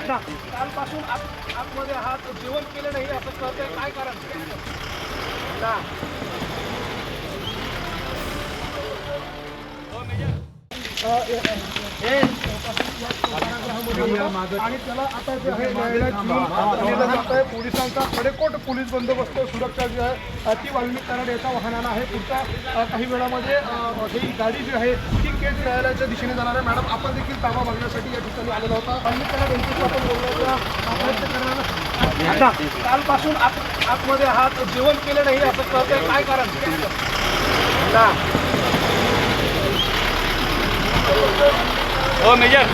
कालपासून आत आतमध्ये आहात जेवण केलं नाही असं कळतंय. काय कारण? आणि त्याला आता जे आहे न्यायालयात कडेकोट पोलीस बंदोबस्त सुरक्षा जी आहे अ, ती वाल्मिक कराड याच्या आहे. पुढच्या काही वेळामध्ये ही गाडी जी आहे ती केस न्यायालयाच्या दिशेने जाणार आहे. मॅडम आपण देखील ताबा बघण्यासाठी या ठिकाणी आलेला होता वाल्मिक कराड यांच्याशी आपण बोलण्याचा प्रयत्न करणार. कालपासून आत आतमध्ये हात जेवण केलं नाही असं कळतंय. काय कारण? हो मेजर.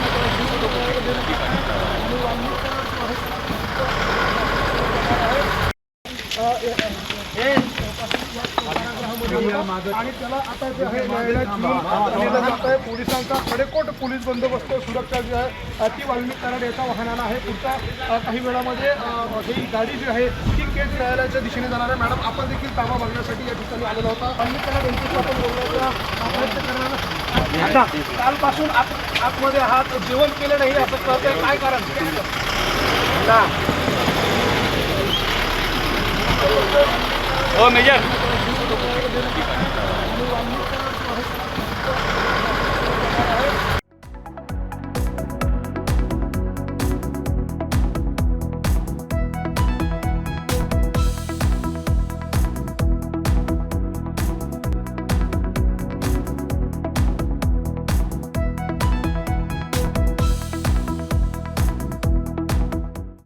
आणि त्याला आता जे आहे न्यायालयात पोलिसांचा कडेकोट पोलीस बंदोबस्त सुरक्षा जी आहे अ, ती वाल्मिक कराड याच्या आहे पुढच्या काही वेळामध्ये ही गाडी जी आहे ती केज न्यायालयाच्या दिशेने जाणार आहे मॅडम आपण देखील ताबा बघण्यासाठी या ठिकाणी आलेला होता वाल्मिक कराड यांच्याशी आपण बोलण्याचा प्रयत्न करणार कालपासून आत आतमध्ये आहात जेवण केलं नाही असं कळतंय काय कारण का? हो मेजर